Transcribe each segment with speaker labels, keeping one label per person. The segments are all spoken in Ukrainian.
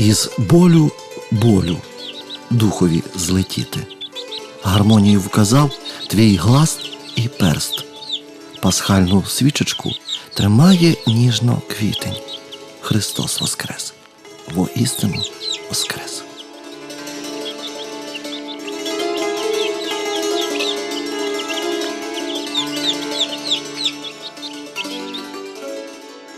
Speaker 1: із болю болю духові злетіти. Гармонію вказав твій глас і перст. Пасхальну свічечку тримає ніжно квітень. Христос Воскрес, воістину Воскрес.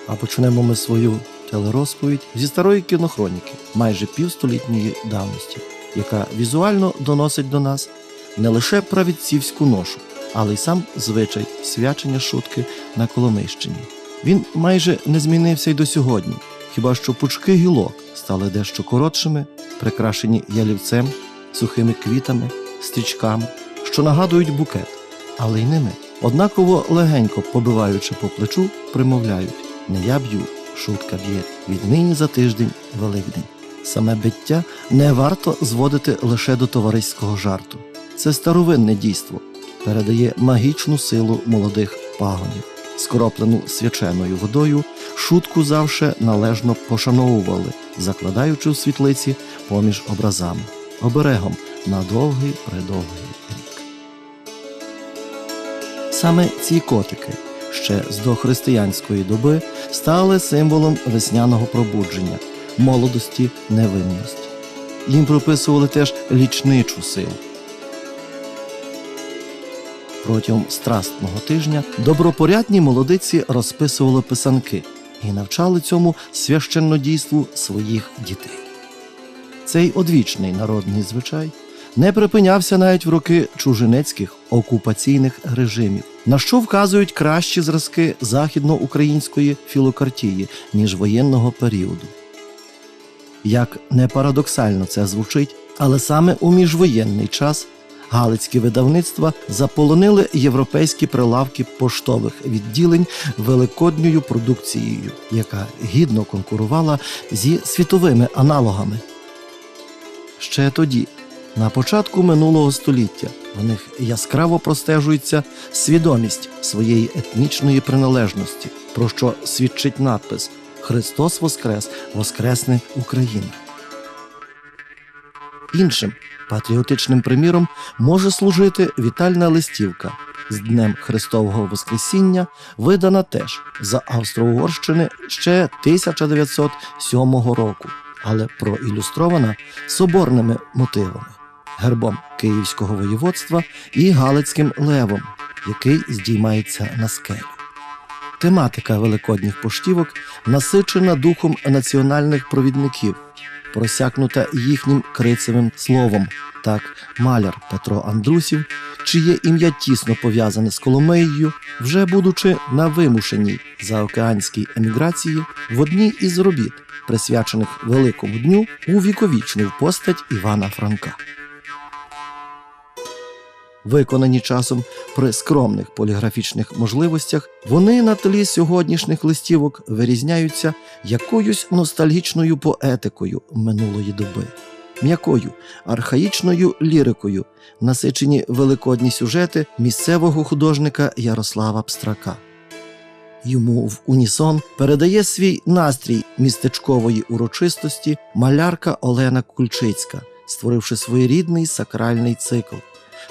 Speaker 1: А почнемо ми свою телерозповідь зі старої кінохроніки, майже півстолітньої давності, яка візуально доносить до нас не лише правідцівську ношу, але й сам звичай свячення шутки на Коломийщині. Він майже не змінився й до сьогодні, хіба що пучки гілок стали дещо коротшими, прикрашені ялівцем, сухими квітами, стрічками, що нагадують букет, але й ними, однаково легенько побиваючи по плечу, примовляють не я б'ю, шутка б'є, віднині за тиждень Великдень. Саме биття не варто зводити лише до товариського жарту. Це старовинне дійство, передає магічну силу молодих пагонів. Скроплену свяченою водою, шутку завше належно пошановували, закладаючи в світлиці поміж образами, оберегом на довгий придовгий рік. Саме ці котики ще з дохристиянської доби стали символом весняного пробудження, молодості, невинності. Їм приписували теж лічничу силу. Протягом страстного тижня добропорядні молодиці розписували писанки і навчали цьому священнодійству своїх дітей. Цей одвічний народний звичай не припинявся навіть в роки чужинецьких окупаційних режимів, на що вказують кращі зразки західноукраїнської філокартії, ніж воєнного періоду. Як не парадоксально це звучить, але саме у міжвоєнний час галицькі видавництва заполонили європейські прилавки поштових відділень великодньою продукцією, яка гідно конкурувала зі світовими аналогами. Ще тоді, на початку минулого століття, в них яскраво простежується свідомість своєї етнічної приналежності, про що свідчить надпис Христос Воскрес, Воскресне Україна. Іншим патріотичним приміром може служити вітальна листівка з Днем Христового Воскресіння, видана теж за Австро-Угорщини ще 1907 року, але проілюстрована соборними мотивами, гербом Київського воєводства і Галицьким левом, який здіймається на скелі. Тематика великодніх поштівок насичена духом національних провідників, просякнута їхнім крицевим словом. Так, маляр Петро Андрусів, чиє ім'я тісно пов'язане з Коломиєю, вже будучи на вимушеній заокеанській еміграції, в одній із робіт, присвячених Великому дню, увіковічнив постать Івана Франка. Виконані часом при скромних поліграфічних можливостях, вони на тлі сьогоднішніх листівок вирізняються якоюсь ностальгічною поетикою минулої доби, м'якою архаїчною лірикою, насичені великодні сюжети місцевого художника Ярослава Пстрака. Йому в унісон передає свій настрій містечкової урочистості малярка Олена Кульчицька, створивши своєрідний сакральний цикл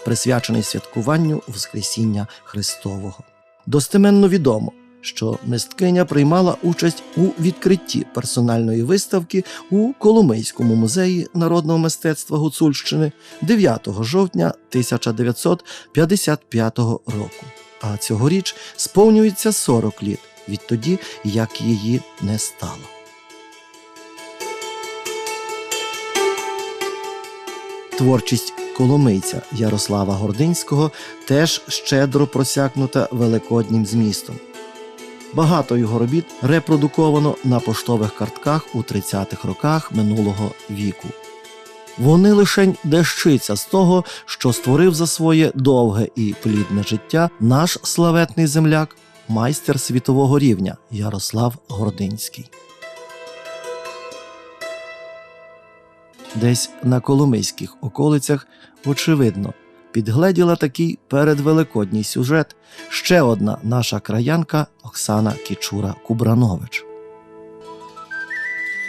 Speaker 1: присвячений святкуванню Воскресіння Христового. Достеменно відомо, що мисткиня приймала участь у відкритті персональної виставки у Коломийському музеї народного мистецтва Гуцульщини 9 жовтня 1955 року. А цьогоріч сповнюється 40 літ відтоді, як її не стало. Творчість коломийця Ярослава Гординського теж щедро просякнута великоднім змістом. Багато його робіт репродуковано на поштових картках у 30-х роках минулого віку. Вони лишень дещиця з того, що створив за своє довге і плідне життя наш славетний земляк, майстер світового рівня Ярослав Гординський. Десь на коломийських околицях, очевидно, підгледіла такий передвеликодній сюжет ще одна наша краянка Оксана Кічура Кубранович.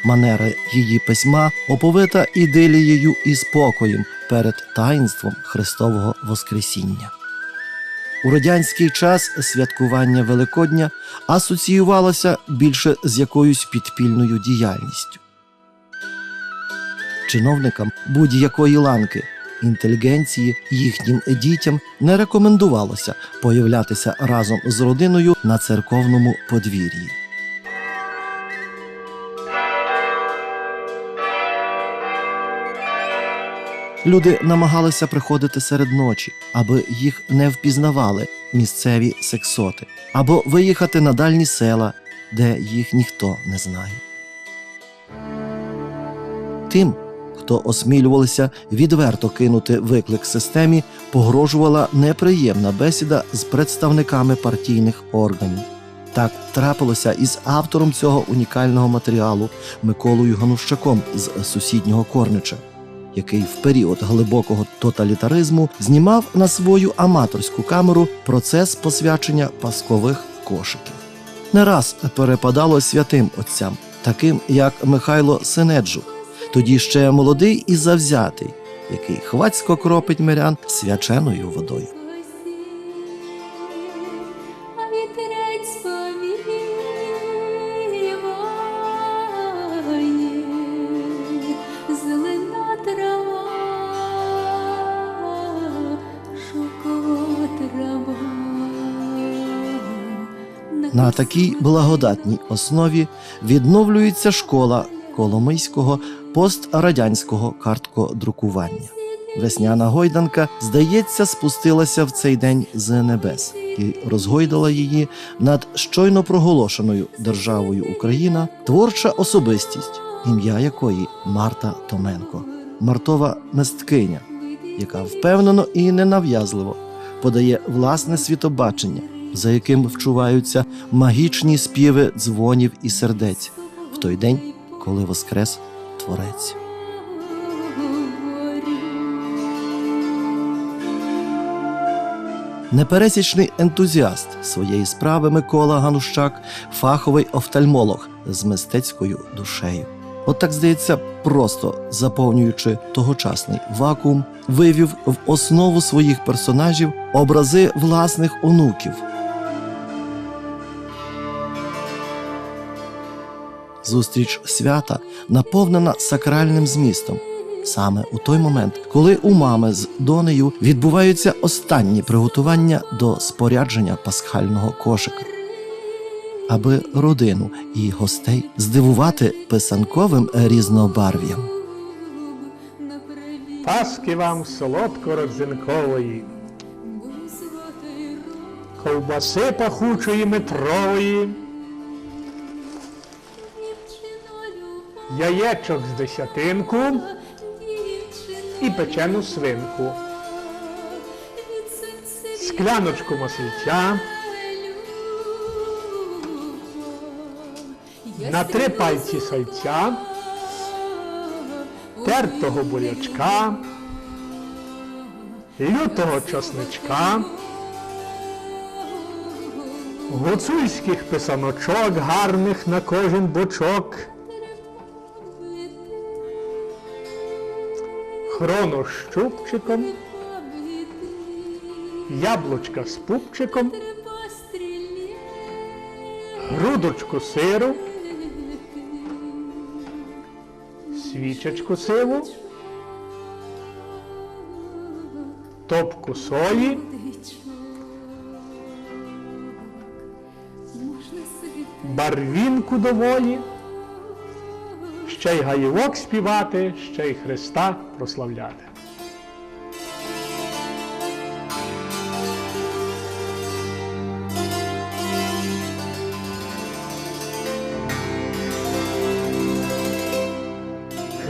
Speaker 1: Манера її письма оповита ідилією і спокоєм перед таїнством Христового Воскресіння. У радянський час святкування Великодня асоціювалося більше з якоюсь підпільною діяльністю. Чиновникам будь-якої ланки інтелігенції їхнім дітям не рекомендувалося появлятися разом з родиною на церковному подвір'ї. Люди намагалися приходити серед ночі, аби їх не впізнавали місцеві сексоти, або виїхати на дальні села, де їх ніхто не знає. Тим, хто осмілювалися відверто кинути виклик системі, погрожувала неприємна бесіда з представниками партійних органів. Так трапилося із автором цього унікального матеріалу Миколою Ганущаком з сусіднього Корнича, який в період глибокого тоталітаризму знімав на свою аматорську камеру процес посвячення паскових кошиків. Не раз перепадало святим отцям, таким як Михайло Синеджу, тоді ще молодий і завзятий, який хвацько кропить мирян свяченою водою. На такій благодатній основі відновлюється школа Коломийського пострадянського карткодрукування. Весняна гойданка, здається, спустилася в цей день з небес і розгойдала її над щойно проголошеною державою Україна творча особистість, ім'я якої Марта Томенко, мартова мисткиня, яка впевнено і ненав'язливо подає власне світобачення, за яким вчуваються магічні співи дзвонів і сердець в той день, коли воскрес Творець. Непересічний ентузіаст своєї справи Микола Ганущак, фаховий офтальмолог з мистецькою душею. От так здається, просто заповнюючи тогочасний вакуум, вивів в основу своїх персонажів образи власних онуків. Зустріч свята наповнена сакральним змістом. Саме у той момент, коли у мами з донею відбуваються останні приготування до спорядження пасхального кошика. Аби родину і гостей здивувати писанковим різнобарв'ям.
Speaker 2: Паски вам солодко-родзинкової, ковбаси пахучої метрової, яєчок з десятинку і печену свинку, скляночку масильця, на три пальці сальця, тертого бурячка, лютого часничка, гуцульських писаночок гарних на кожен бочок, хроно щупчиком, яблучка з пупчиком, грудочку сиру, свічечку сиву, топку сої, барвінку доволі, ще й гаївок співати, ще й Христа прославляти.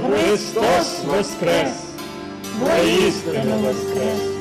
Speaker 2: Христос Воскрес! Воістину Воскрес!